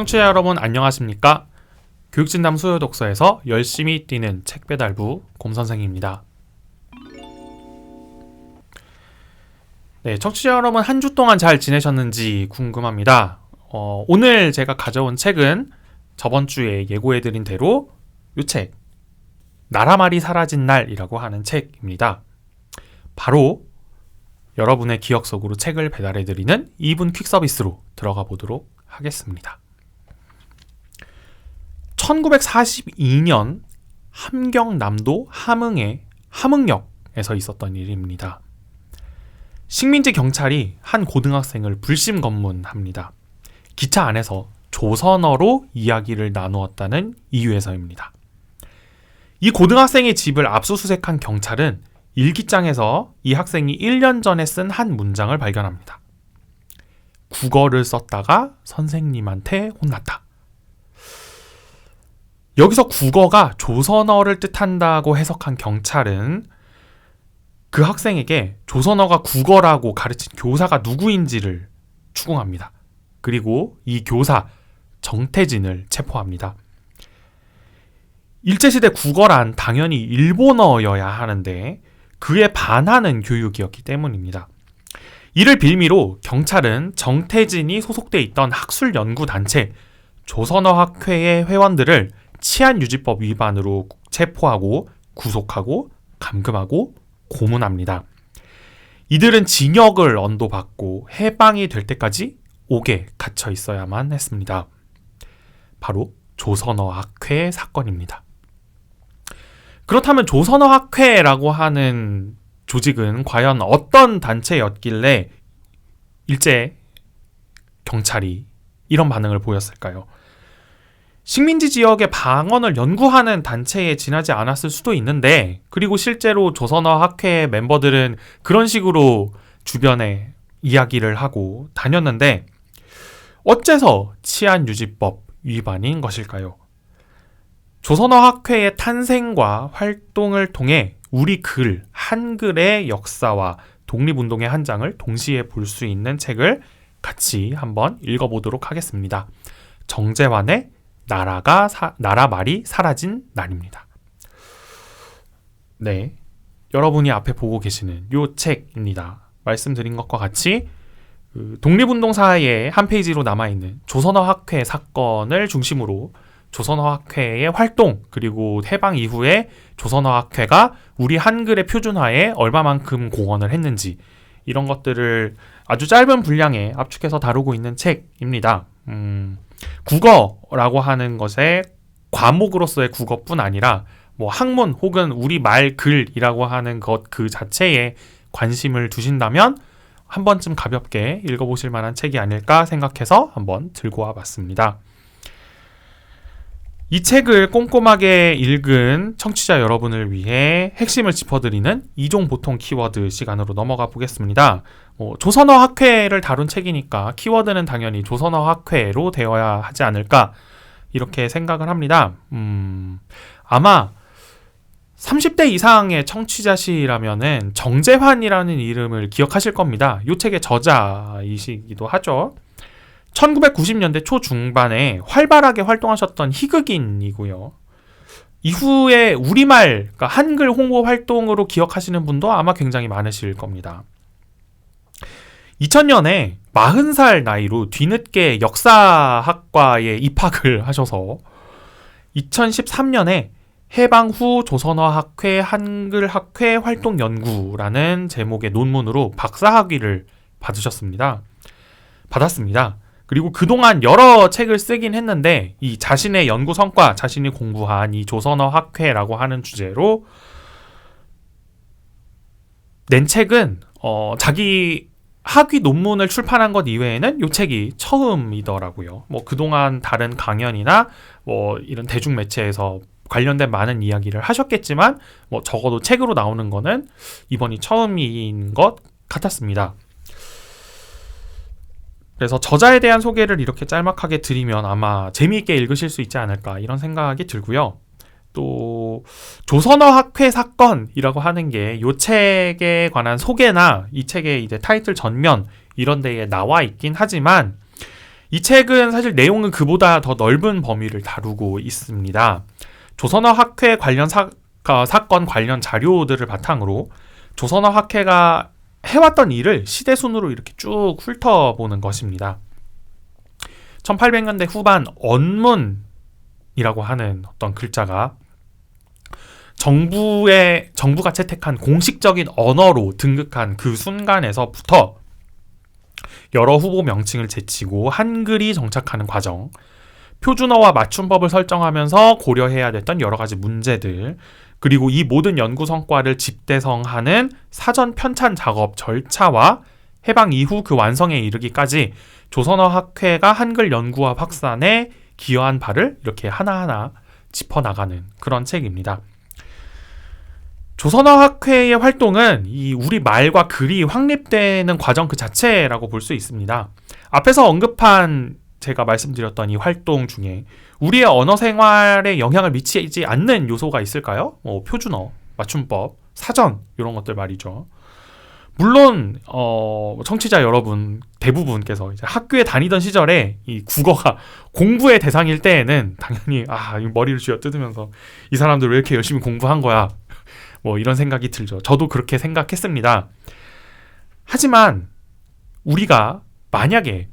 청취자 여러분 안녕하십니까? 교육진담 수요독서에서 열심히 뛰는 책 배달부 곰선생입니다. 네, 청취자 여러분 한 주 동안 잘 지내셨는지 궁금합니다. 어, 오늘 제가 가져온 책은 저번 주에 예고해드린 대로 이 책, 나라말이 사라진 날이라고 하는 책입니다. 바로 여러분의 기억 속으로 책을 배달해드리는 2분 퀵 서비스로 들어가 보도록 하겠습니다. 1942년 함경남도 함흥의 함흥역에서 있었던 일입니다. 식민지 경찰이 한 고등학생을 불심 검문합니다. 기차 안에서 조선어로 이야기를 나누었다는 이유에서입니다. 이 고등학생의 집을 압수수색한 경찰은 일기장에서 이 학생이 1년 전에 쓴 한 문장을 발견합니다. 국어를 썼다가 선생님한테 혼났다. 여기서 국어가 조선어를 뜻한다고 해석한 경찰은 그 학생에게 조선어가 국어라고 가르친 교사가 누구인지를 추궁합니다. 그리고 이 교사 정태진을 체포합니다. 일제시대 국어란 당연히 일본어여야 하는데 그에 반하는 교육이었기 때문입니다. 이를 빌미로 경찰은 정태진이 소속돼 있던 학술 연구 단체 조선어학회의 회원들을 치안 유지법 위반으로 체포하고 구속하고 감금하고 고문합니다. 이들은 징역을 언도받고 해방이 될 때까지 옥에 갇혀 있어야만 했습니다. 바로 조선어 학회 사건입니다. 그렇다면 조선어 학회라고 하는 조직은 과연 어떤 단체였길래 일제 경찰이 이런 반응을 보였을까요? 식민지 지역의 방언을 연구하는 단체에 지나지 않았을 수도 있는데, 그리고 실제로 조선어 학회 멤버들은 그런 식으로 주변에 이야기를 하고 다녔는데, 어째서 치안유지법 위반인 것일까요? 조선어 학회의 탄생과 활동을 통해 우리 글, 한글의 역사와 독립운동의 한 장을 동시에 볼 수 있는 책을 같이 한번 읽어보도록 하겠습니다. 정재환의 나라가 사, 나라 말이 사라진 날입니다. 네, 여러분이 앞에 보고 계시는 요 책입니다. 말씀드린 것과 같이 그 독립운동사의 한 페이지로 남아있는 조선어 학회 사건을 중심으로 조선어 학회의 활동 그리고 해방 이후에 조선어 학회가 우리 한글의 표준화에 얼마만큼 공헌을 했는지 이런 것들을 아주 짧은 분량에 압축해서 다루고 있는 책입니다. 음, 국어라고 하는 것에 과목으로서의 국어뿐 아니라 뭐 학문 혹은 우리 말 글이라고 하는 것 그 자체에 관심을 두신다면 한 번쯤 가볍게 읽어보실 만한 책이 아닐까 생각해서 한번 들고 와봤습니다. 이 책을 꼼꼼하게 읽은 청취자 여러분을 위해 핵심을 짚어드리는 이종 보통 키워드 시간으로 넘어가 보겠습니다. 어, 조선어 학회를 다룬 책이니까 키워드는 당연히 조선어 학회로 되어야 하지 않을까 이렇게 생각을 합니다. 음, 아마 30대 이상의 청취자시라면은 정재환이라는 이름을 기억하실 겁니다. 이 책의 저자이시기도 하죠. 1990년대 초중반에 활발하게 활동하셨던 희극인이고요. 이후에 우리말, 그러니까 한글 홍보 활동으로 기억하시는 분도 아마 굉장히 많으실 겁니다. 2000년에 40살 나이로 뒤늦게 역사학과에 입학을 하셔서 2013년에 해방 후 조선어학회 한글학회 활동연구라는 제목의 논문으로 박사학위를 받으셨습니다. 받았습니다. 그리고 그동안 여러 책을 쓰긴 했는데 이 자신의 연구 성과, 자신이 공부한 이 조선어 학회라고 하는 주제로 낸 책은 어, 자기 학위 논문을 출판한 것 이외에는 이 책이 처음이더라고요. 뭐 그동안 다른 강연이나 뭐 이런 대중 매체에서 관련된 많은 이야기를 하셨겠지만 뭐 적어도 책으로 나오는 거는 이번이 처음인 것 같았습니다. 그래서 저자에 대한 소개를 이렇게 짤막하게 드리면 아마 재미있게 읽으실 수 있지 않을까 이런 생각이 들고요. 또 조선어 학회 사건이라고 하는 게 이 책에 관한 소개나 이 책의 이제 타이틀 전면 이런 데에 나와 있긴 하지만 이 책은 사실 내용은 그보다 더 넓은 범위를 다루고 있습니다. 조선어 학회 관련 사, 어, 사건 관련 자료들을 바탕으로 조선어 학회가 해왔던 일을 시대 순으로 이렇게 쭉 훑어보는 것입니다. 1800년대 후반 언문이라고 하는 어떤 글자가 정부의 정부가 채택한 공식적인 언어로 등극한 그 순간에서부터 여러 후보 명칭을 제치고 한글이 정착하는 과정, 표준어와 맞춤법을 설정하면서 고려해야 됐던 여러 가지 문제들, 그리고 이 모든 연구 성과를 집대성하는 사전 편찬 작업 절차와 해방 이후 그 완성에 이르기까지 조선어 학회가 한글 연구와 확산에 기여한 바를 이렇게 하나하나 짚어나가는 그런 책입니다. 조선어 학회의 활동은 이 우리 말과 글이 확립되는 과정 그 자체라고 볼 수 있습니다. 앞에서 언급한 제가 말씀드렸던 이 활동 중에 우리의 언어 생활에 영향을 미치지 않는 요소가 있을까요? 뭐 표준어, 맞춤법, 사전 이런 것들 말이죠. 물론 어, 청취자 여러분 대부분께서 이제 학교에 다니던 시절에 이 국어가 공부의 대상일 때에는 당연히 아 머리를 쥐어 뜯으면서 이 사람들 왜 이렇게 열심히 공부한 거야 뭐 이런 생각이 들죠. 저도 그렇게 생각했습니다. 하지만 우리가 만약에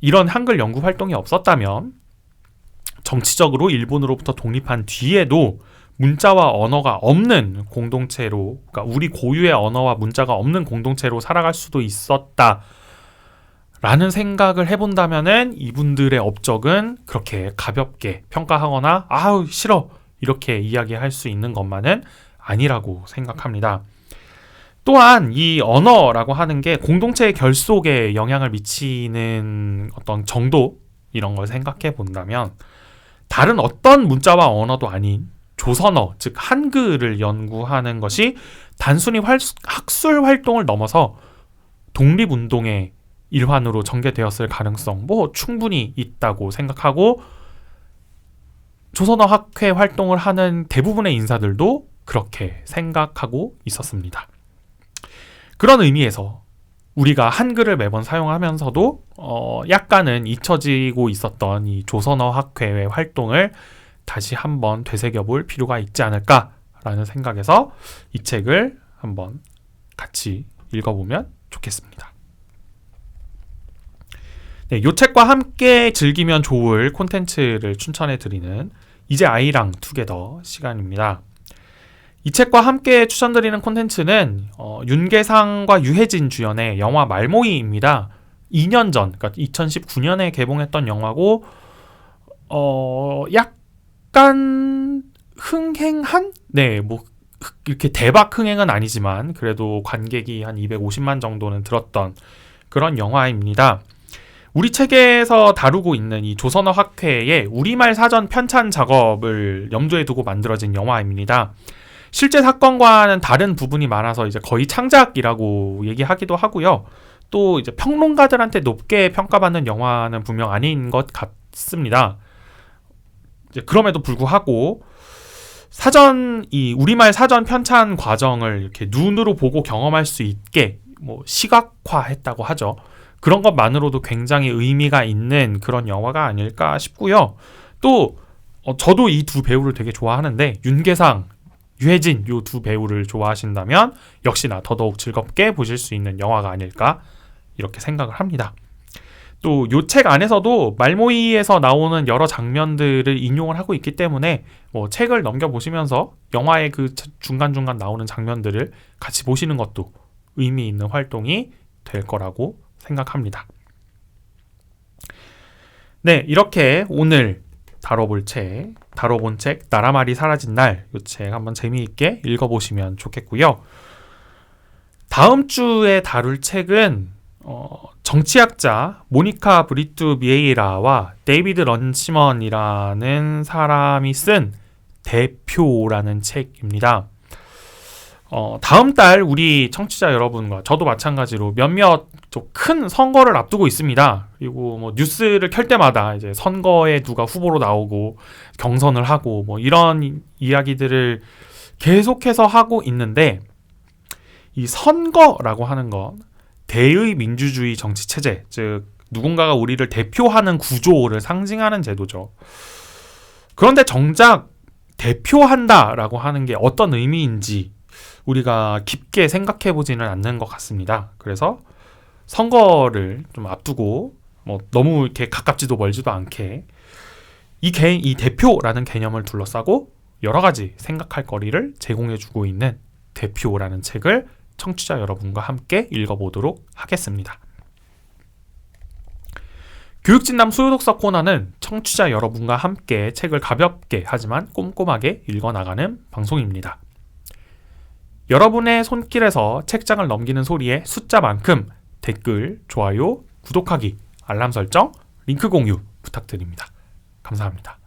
이런 한글 연구 활동이 없었다면 정치적으로 일본으로부터 독립한 뒤에도 문자와 언어가 없는 공동체로, 그러니까 우리 고유의 언어와 문자가 없는 공동체로 살아갈 수도 있었다. 라는 생각을 해본다면은 이분들의 업적은 그렇게 가볍게 평가하거나 아우 싫어 이렇게 이야기할 수 있는 것만은 아니라고 생각합니다. 또한 이 언어라고 하는 게 공동체의 결속에 영향을 미치는 어떤 정도 이런 걸 생각해 본다면 다른 어떤 문자와 언어도 아닌 조선어, 즉 한글을 연구하는 것이 단순히 활, 학술 활동을 넘어서 독립운동의 일환으로 전개되었을 가능성 뭐 충분히 있다고 생각하고 조선어 학회 활동을 하는 대부분의 인사들도 그렇게 생각하고 있었습니다. 그런 의미에서 우리가 한글을 매번 사용하면서도 어 약간은 잊혀지고 있었던 이 조선어 학회의 활동을 다시 한번 되새겨 볼 필요가 있지 않을까라는 생각에서 이 책을 한번 같이 읽어보면 좋겠습니다. 네, 이 책과 함께 즐기면 좋을 콘텐츠를 추천해 드리는 이제 아이랑 투게더 시간입니다. 이 책과 함께 추천드리는 콘텐츠는 어, 윤계상과 유해진 주연의 영화 말모이입니다. 2년 전, 그러니까 2019년에 개봉했던 영화고 어, 약간 흥행한? 네, 뭐 이렇게 대박 흥행은 아니지만 그래도 관객이 한 250만 정도는 들었던 그런 영화입니다. 우리 책에서 다루고 있는 이 조선어 학회의 우리말 사전 편찬 작업을 염두에 두고 만들어진 영화입니다. 실제 사건과는 다른 부분이 많아서 이제 거의 창작이라고 얘기하기도 하고요. 또 이제 평론가들한테 높게 평가받는 영화는 분명 아닌 것 같습니다. 이제 그럼에도 불구하고 사전 이 우리말 사전 편찬 과정을 이렇게 눈으로 보고 경험할 수 있게 뭐 시각화했다고 하죠. 그런 것만으로도 굉장히 의미가 있는 그런 영화가 아닐까 싶고요. 또 어, 저도 이 두 배우를 되게 좋아하는데 윤계상 유해진 요 두 배우를 좋아하신다면 역시나 더더욱 즐겁게 보실 수 있는 영화가 아닐까 이렇게 생각을 합니다. 또 요 책 안에서도 말모이에서 나오는 여러 장면들을 인용을 하고 있기 때문에 뭐 책을 넘겨 보시면서 영화의 그 중간 중간 나오는 장면들을 같이 보시는 것도 의미 있는 활동이 될 거라고 생각합니다. 네, 이렇게 오늘 다뤄볼 책, 다뤄본 책 나라말이 사라진 날 이 책 한번 재미있게 읽어보시면 좋겠고요. 다음 주에 다룰 책은 어, 정치학자 모니카 브리투 비에이라와 데이비드 런치먼이라는 사람이 쓴 대표라는 책입니다. 어, 다음 달 우리 청취자 여러분과 저도 마찬가지로 몇몇 큰 선거를 앞두고 있습니다. 그리고 뭐 뉴스를 켤 때마다 이제 선거에 누가 후보로 나오고 경선을 하고 뭐 이런 이야기들을 계속해서 하고 있는데 이 선거라고 하는 건 대의 민주주의 정치 체제, 즉 누군가가 우리를 대표하는 구조를 상징하는 제도죠. 그런데 정작 대표한다라고 하는 게 어떤 의미인지 우리가 깊게 생각해 보지는 않는 것 같습니다. 그래서 선거를 좀 앞두고 뭐 너무 이렇게 가깝지도 멀지도 않게 이 개인 이 대표라는 개념을 둘러싸고 여러 가지 생각할 거리를 제공해 주고 있는 대표라는 책을 청취자 여러분과 함께 읽어보도록 하겠습니다. 교육진담 수요독서 코너는 청취자 여러분과 함께 책을 가볍게 하지만 꼼꼼하게 읽어나가는 방송입니다. 여러분의 손길에서 책장을 넘기는 소리의 숫자만큼 댓글, 좋아요, 구독하기, 알람 설정, 링크 공유 부탁드립니다. 감사합니다.